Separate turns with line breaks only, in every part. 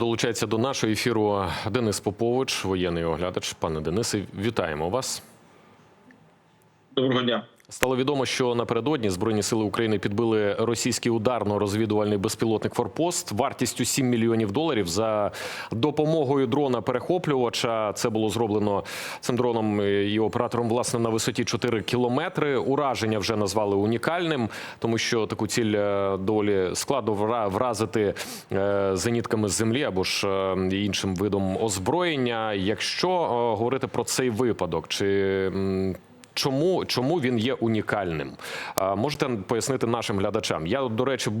Долучається до нашого ефіру Денис Попович, воєнний оглядач. Пане Денисе, вітаємо вас.
Доброго дня.
Стало відомо, що напередодні Збройні сили України підбили російський ударно-розвідувальний безпілотник Форпост вартістю 7 мільйонів доларів за допомогою дрона перехоплювача. Це було зроблено цим дроном і оператором власне на висоті 4 кілометри. Ураження вже назвали унікальним, тому що таку ціль е, доволі складно вразити е, зенітками з землі або ж е, іншим видом озброєння. Якщо говорити про цей випадок, чи Чому, чому він є унікальним? Можете пояснити нашим глядачам? Я, до речі, е,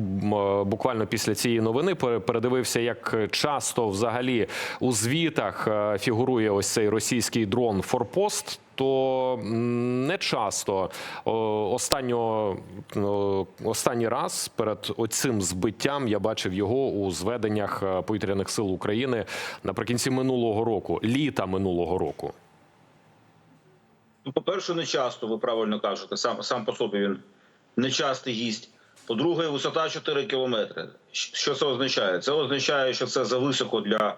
буквально після цієї новини пере- передивився, як часто взагалі у звітах е, фігурує ось цей російський дрон Форпост. То не часто останнього останній раз перед оцим збиттям я бачив його у зведеннях е, повітряних сил України наприкінці минулого року, літа минулого року.
Ну, по-перше, не часто, ви правильно кажете, сам, сам по собі він нечастий гість. По-друге, висота 4 кілометри. Що це означає? Це означає, що це зависоко для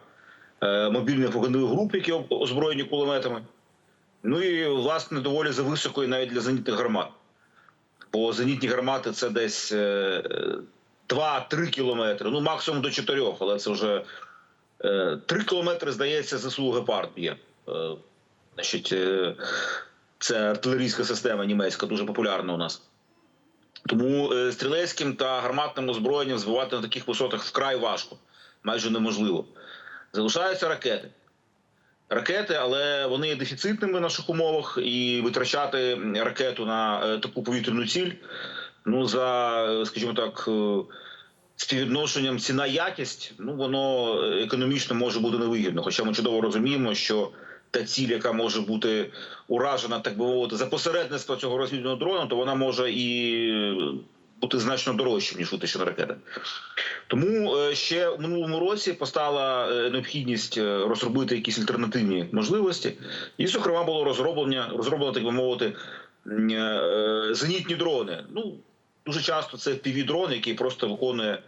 е, мобільних вогневих груп, які озброєні кулеметами. Ну і, власне, доволі зависоко і навіть для зенітних гармат. Бо зенітні гармати це десь е, 2-3 кілометри, ну максимум до 4, але це вже е, 3 кілометри, здається, ЗСУ Гепард б'є. Е, Значить, е, це артилерійська система німецька, дуже популярна у нас. Тому е, стрілецьким та гарматним озброєнням збивати на таких висотах вкрай важко, майже неможливо. Залишаються ракети. Ракети, але вони є дефіцитними в наших умовах, і витрачати ракету на е, таку повітряну ціль, ну за, е, скажімо так, співвідношенням ціна-якість, ну воно економічно може бути невигідно. Хоча ми чудово розуміємо, що та ціль, яка може бути уражена, так би мовити, за посередництва цього розвідного дрона, то вона може і бути значно дорожчим, ніж витащена ракета. Тому е, ще в минулому році постала е, необхідність е, розробити якісь альтернативні можливості, і, зокрема, було розроблення, розроблено, так би мовити, зенітні дрони. Ну дуже часто це FPV-дрон, який просто виконує,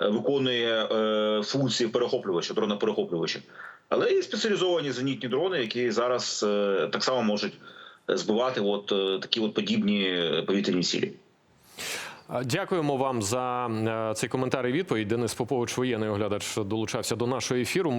виконує е, функції перехоплювача, дрона перехоплювача. Але є спеціалізовані зенітні дрони, які зараз е, так само можуть збивати от е, такі от подібні повітряні цілі.
Дякуємо вам за цей коментар і відповідь. Денис Попович, воєнний оглядач, долучався до нашого ефіру.